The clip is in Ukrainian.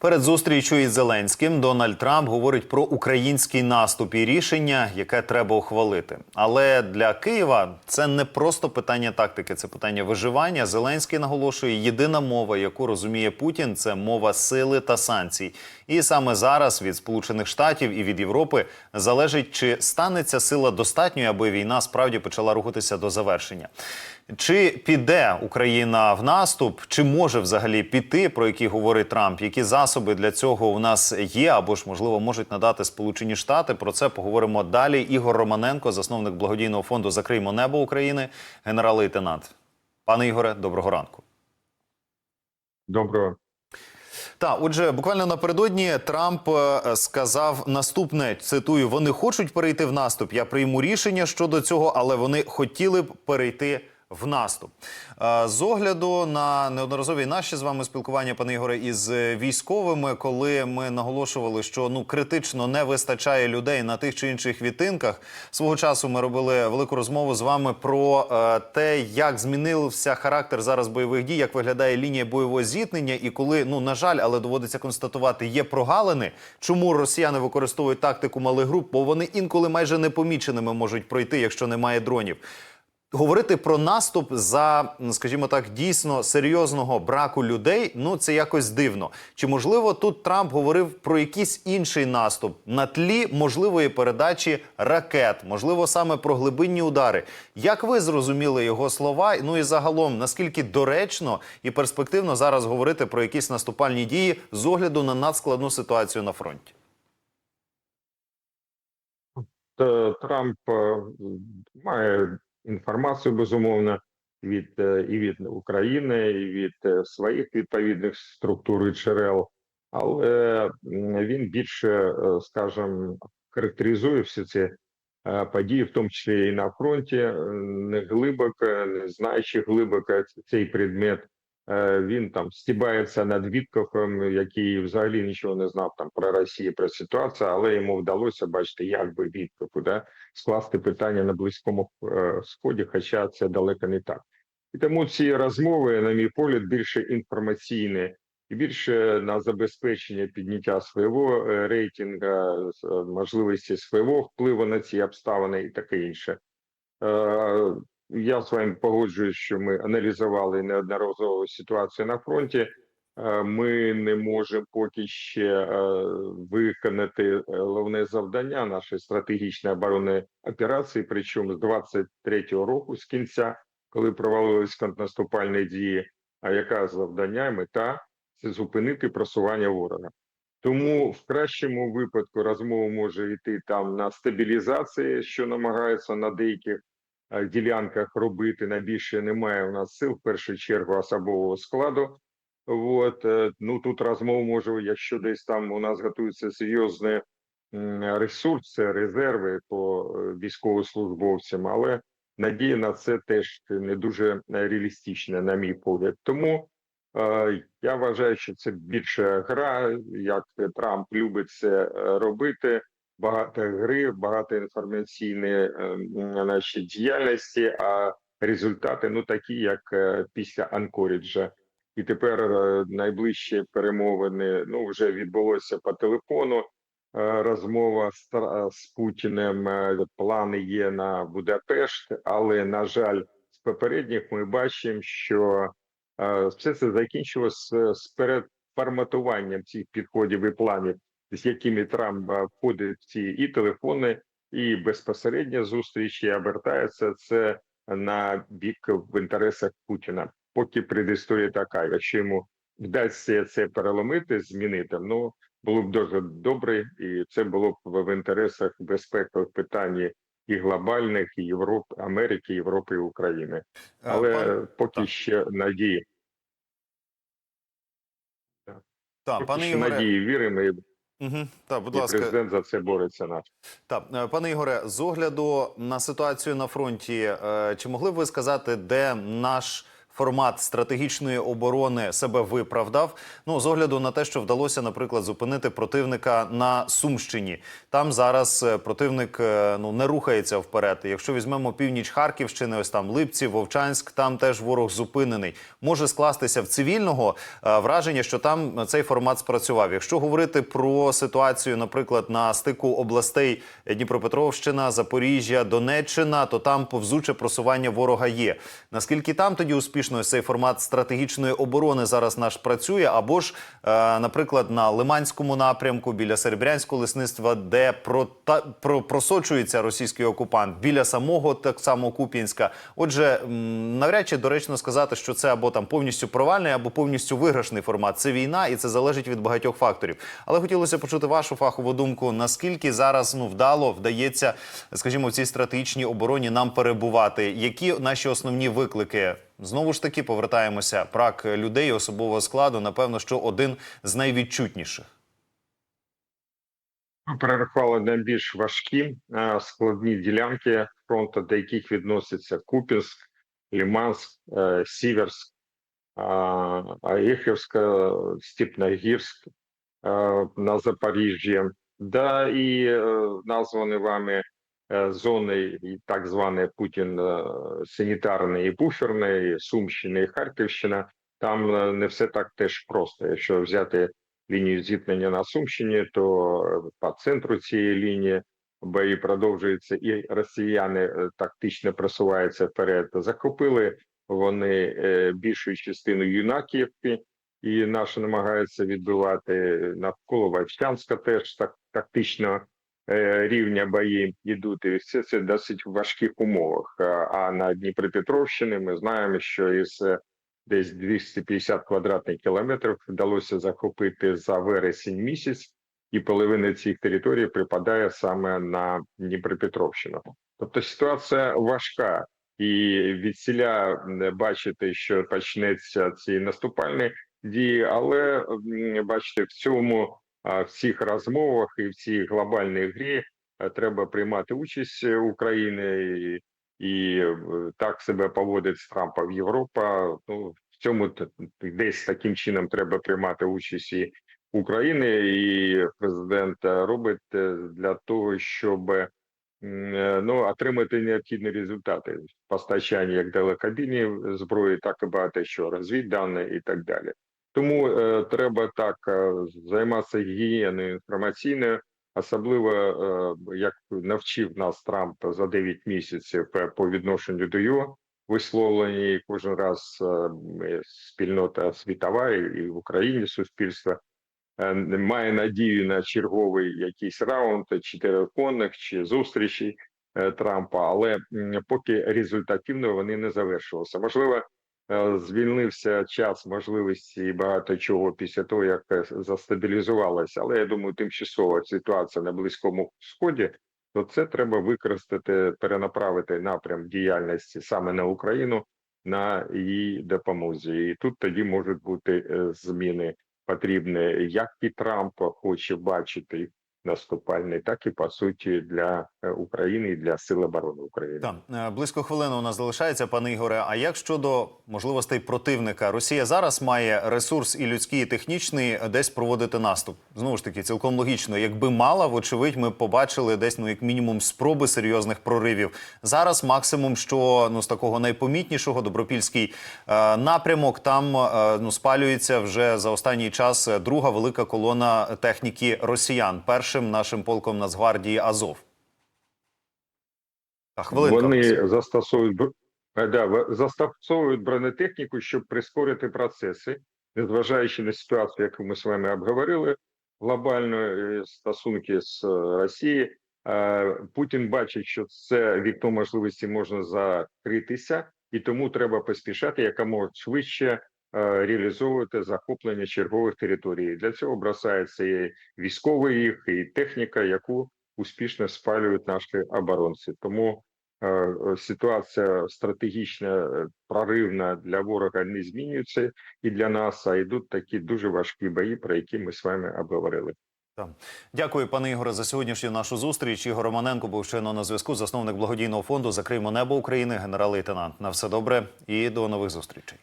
Перед зустрічю із Зеленським Дональд Трамп говорить про український наступ і рішення, яке треба ухвалити. Але для Києва це не просто питання тактики, це питання виживання. Зеленський наголошує, єдина мова, яку розуміє Путін, це мова сили та санкцій. І саме зараз від Сполучених Штатів і від Європи залежить, чи станеться сила достатньою, аби війна справді почала рухатися до завершення. Чи піде Україна в наступ, чи може взагалі піти, про які говорить Трамп? Які засоби для цього у нас є, або ж можливо можуть надати Сполучені Штати? Про це поговоримо далі. Ігор Романенко, засновник благодійного фонду Закриймо небо України, генерал-лейтенант. Пане Ігоре, доброго ранку. Доброго. Так, отже, буквально напередодні Трамп е, сказав наступне: цитую: вони хочуть перейти в наступ. Я прийму рішення щодо цього, але вони хотіли б перейти в наступ. Е, З огляду на неодноразові наші з вами спілкування, пане Ігоре, із військовими, коли ми наголошували, що ну критично не вистачає людей на тих чи інших відтинках. Свого часу ми робили велику розмову з вами про е, те, як змінився характер зараз бойових дій, як виглядає лінія бойового зіткнення, і коли ну на жаль, але доводиться констатувати, є прогалини. Чому росіяни використовують тактику малих груп? Бо вони інколи майже непоміченими можуть пройти, якщо немає дронів. Говорити про наступ за, скажімо так, дійсно серйозного браку людей, ну це якось дивно. Чи можливо тут Трамп говорив про якийсь інший наступ на тлі можливої передачі ракет, можливо, саме про глибинні удари? Як ви зрозуміли його слова? Ну і загалом, наскільки доречно і перспективно зараз говорити про якісь наступальні дії з огляду на надскладну ситуацію на фронті? Трамп е, має інформацію безумовно від е, і від України, і від е, своїх відповідних структур і джерел, але він більше, е, скажімо, характеризує всі ці події, в тому числі і на фронті, не глибоко, не знаючи глибоко цей предмет. Е, Він там стібається над Віткофом, який взагалі нічого не знав там про Росію, про ситуацію, але йому вдалося бачити, як би Віткофу да, скласти питання на близькому е, сході, хоча це далеко не так. І тому ці розмови, на мій погляд, більше інформаційні і більше на забезпечення підняття свого е, рейтингу, можливості свого впливу на ці обставини і таке інше. Е, Я з вами погоджуюсь, що ми аналізували неодноразово ситуацію на фронті. Е, Ми не можемо поки ще е, виконати головне завдання нашої стратегічної оборонної операції. Причому з 23-го року, з кінця, коли провалились контрнаступальні дії. А яка завдання мета це зупинити просування ворога? Тому в кращому випадку розмова може йти там на стабілізації, що намагаються на деяких е, ділянках робити. На більше немає у нас сил в першу чергу особового складу. От е, ну тут розмова може, якщо десь там у нас готуються серйозні ресурси, резерви по е, військовослужбовцям, але надія на це теж не дуже е, реалістична, на мій погляд. Тому е, я вважаю, що це більше гра, як Трамп любить це е, робити. Багато гри, багато інформаційної е, м, нашої діяльності, а результати ну такі, як е, після Анкоріджа. І тепер е, найближчі перемовини ну вже відбулося по телефону. Розмова з, з Путіним. Плани є на Будапешт, але на жаль, з попередніх ми бачимо, що все це закінчилося з, з переформатуванням цих підходів і планів, з якими Трамп е, входить в ці і телефони, і безпосередньо зустрічі обертається це на бік в інтересах Путіна. Поки предісторія така, якщо йому вдасться це переломити, змінити, ну було б дуже добре, і це було б в інтересах безпекових питань і глобальних, і Європи, Америки, Європи і України. Але Пан- поки так. ще надії, Так, поки пане ще Ігоре, надії віримо, угу, так, будь і ласка. президент за це бореться наш. Так, е, пане Ігоре, з огляду на ситуацію на фронті, е, чи могли б ви сказати, де наш формат стратегічної оборони себе виправдав. Ну з огляду на те, що вдалося, наприклад, зупинити противника на Сумщині. Там зараз е, противник е, ну не рухається вперед. Якщо візьмемо північ Харківщини, ось там Липці, Вовчанськ, там теж ворог зупинений. Може скластися в цивільного е, враження, що там цей формат спрацював. Якщо говорити про ситуацію, наприклад, на стику областей Дніпропетровщина, Запоріжжя, Донеччина, то там повзуче просування ворога є. Наскільки там тоді успішно ось цей формат стратегічної оборони зараз наш працює, або ж, е, наприклад, на Лиманському напрямку біля Серебрянського лисництва, де прота, про, просочується російський окупант, біля самого так само Куп'янська. Отже, навряд чи доречно сказати, що це або там повністю провальний, або повністю виграшний формат. Це війна, і це залежить від багатьох факторів. Але хотілося почути вашу фахову думку. Наскільки зараз ну вдало вдається, скажімо, в цій стратегічній обороні нам перебувати? Які наші основні виклики? Знову ж таки повертаємося. Брак людей, особового складу. Напевно, що один з найвідчутніших. Ми перерахували найбільш важкі е, складні ділянки фронту, до яких відносяться Купінськ, Ліманськ, е, Сіверськ, Аєхівська, Степногірськ е, на Запоріжжі, да і названі вами зони, і так звані Путін е, санітарної і буферної, Сумщина і Харківщина. Там е, не все так теж просто. Якщо взяти лінію зіткнення на Сумщині, то е, по центру цієї лінії бої продовжуються, і росіяни е, тактично просуваються вперед. Захопили вони е, більшу частину Юнаківки, і наші намагаються відбивати навколо Вовчанська теж так тактично е, рівня бої йдуть. І все це досить в важких умовах. А- А на Дніпропетровщині ми знаємо, що із е, десь 250 квадратних кілометрів вдалося захопити за вересень місяць, і половина цих територій припадає саме на Дніпропетровщину. Тобто ситуація важка, і відсіля бачити, що почнеться ці наступальні дії, але бачите, в цьому в цих розмовах і в цій глобальній грі е, треба приймати участь е, України і і е, так себе поводить з Трампом Європа. Ну в цьому десь таким чином треба приймати участь і України, і президент робить для того, щоб ну отримати необхідні результати постачання як далекобійної зброї, так і багато що розвіддані і так далі. Тому е, треба так е, займатися гігієною інформаційною, особливо е, як навчив нас Трамп за 9 місяців е, по відношенню до його висловлення, і кожен раз е, спільнота світова і в Україні суспільство е, має надію на черговий якийсь раунд, чи чи зустрічі е, Трампа, але м, поки результативно вони не завершилися. Можливо, е, звільнився час можливості і багато чого після того, як е, застабілізувалася. Але я думаю, тимчасова ситуація на близькому сході, то це треба використати, перенаправити напрям діяльності саме на Україну на її допомозі. І тут тоді можуть бути е, зміни потрібні, як і Трамп хоче бачити наступальний, так і по суті для е, України і для Сил оборони України. Там е, близько хвилини у нас залишається, пане Ігоре. А як щодо можливостей противника? Росія зараз має ресурс і людський, і технічний е, десь проводити наступ. Знову ж таки, цілком логічно. Якби мала, вочевидь, ми побачили десь ну як мінімум спроби серйозних проривів. Зараз максимум, що ну з такого найпомітнішого добропільський е, напрямок, там е, ну спалюється вже за останній час друга велика колона техніки росіян. Першим нашим полком Нацгвардії Азов. А хвилинка. Вони застосовують бр- е, да, застосовують бронетехніку, щоб прискорити процеси, незважаючи на ситуацію, яку ми з вами обговорили, глобально е, стосунки з е, Росією. Путін бачить, що це вікно можливості можна закритися, і тому треба поспішати якомога швидше реалізовувати захоплення чергових територій. Для цього бросається і військовий їх, і техніка, яку успішно спалюють наші оборонці. Тому е, е, ситуація стратегічна е, проривна для ворога не змінюється і для нас, а йдуть такі дуже важкі бої, про які ми з вами обговорили. Дякую, пане Ігоре, за сьогоднішню нашу зустріч. Ігор Романенко був щойно на зв'язку, засновник благодійного фонду Закриємо небо України, генерал-лейтенант. На все добре і до нових зустрічей.